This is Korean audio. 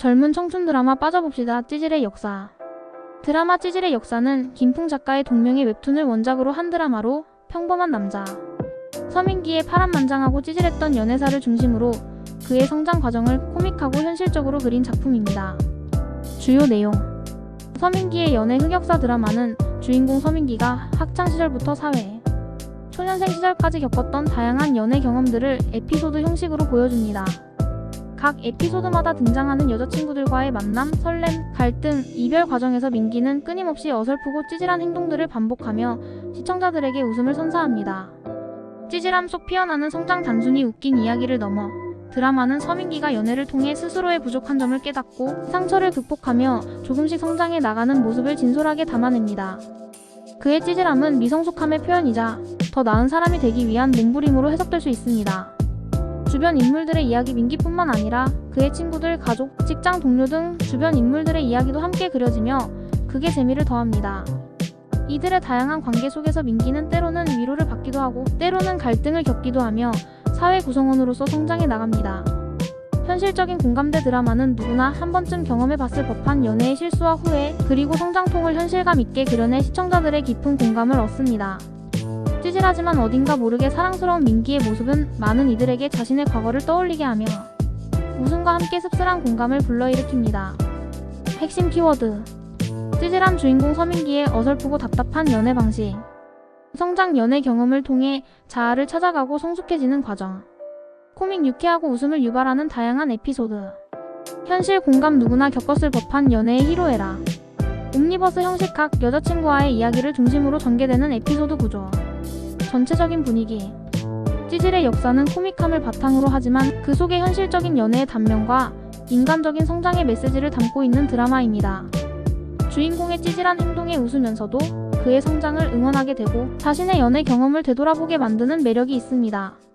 젊은 청춘 드라마 빠져봅시다. 찌질의 역사. 드라마 찌질의 역사는 김풍 작가의 동명의 웹툰을 원작으로 한 드라마로 평범한 남자. 서민기의 파란만장하고 찌질했던 연애사를 중심으로 그의 성장 과정을 코믹하고 현실적으로 그린 작품입니다. 주요 내용 서민기의 연애 흑역사 드라마는 주인공 서민기가 학창시절부터 사회, 초년생 시절까지 겪었던 다양한 연애 경험들을 에피소드 형식으로 보여줍니다. 각 에피소드마다 등장하는 여자친구들과의 만남, 설렘, 갈등, 이별 과정에서 민기는 끊임없이 어설프고 찌질한 행동들을 반복하며 시청자들에게 웃음을 선사합니다. 찌질함 속 피어나는 성장 단순히 웃긴 이야기를 넘어 드라마는 서민기가 연애를 통해 스스로의 부족한 점을 깨닫고 상처를 극복하며 조금씩 성장해 나가는 모습을 진솔하게 담아냅니다. 그의 찌질함은 미성숙함의 표현이자 더 나은 사람이 되기 위한 몸부림으로 해석될 수 있습니다. 주변 인물들의 이야기 민기뿐만 아니라 그의 친구들, 가족, 직장 동료 등 주변 인물들의 이야기도 함께 그려지며 그게 재미를 더합니다. 이들의 다양한 관계 속에서 민기는 때로는 위로를 받기도 하고 때로는 갈등을 겪기도 하며 사회 구성원으로서 성장해 나갑니다. 현실적인 공감대 드라마는 누구나 한 번쯤 경험해 봤을 법한 연애의 실수와 후회, 그리고 성장통을 현실감 있게 그려내 시청자들의 깊은 공감을 얻습니다. 찌질하지만 어딘가 모르게 사랑스러운 민기의 모습은 많은 이들에게 자신의 과거를 떠올리게 하며 웃음과 함께 씁쓸한 공감을 불러일으킵니다. 핵심 키워드. 찌질한 주인공 서민기의 어설프고 답답한 연애 방식. 성장 연애 경험을 통해 자아를 찾아가고 성숙해지는 과정. 코믹 유쾌하고 웃음을 유발하는 다양한 에피소드. 현실 공감 누구나 겪었을 법한 연애의 희로애라. 옴니버스 형식학 여자친구와의 이야기를 중심으로 전개되는 에피소드 구조 전체적인 분위기 찌질의 역사는 코믹함을 바탕으로 하지만 그 속에 현실적인 연애의 단면과 인간적인 성장의 메시지를 담고 있는 드라마입니다. 주인공의 찌질한 행동에 웃으면서도 그의 성장을 응원하게 되고 자신의 연애 경험을 되돌아보게 만드는 매력이 있습니다.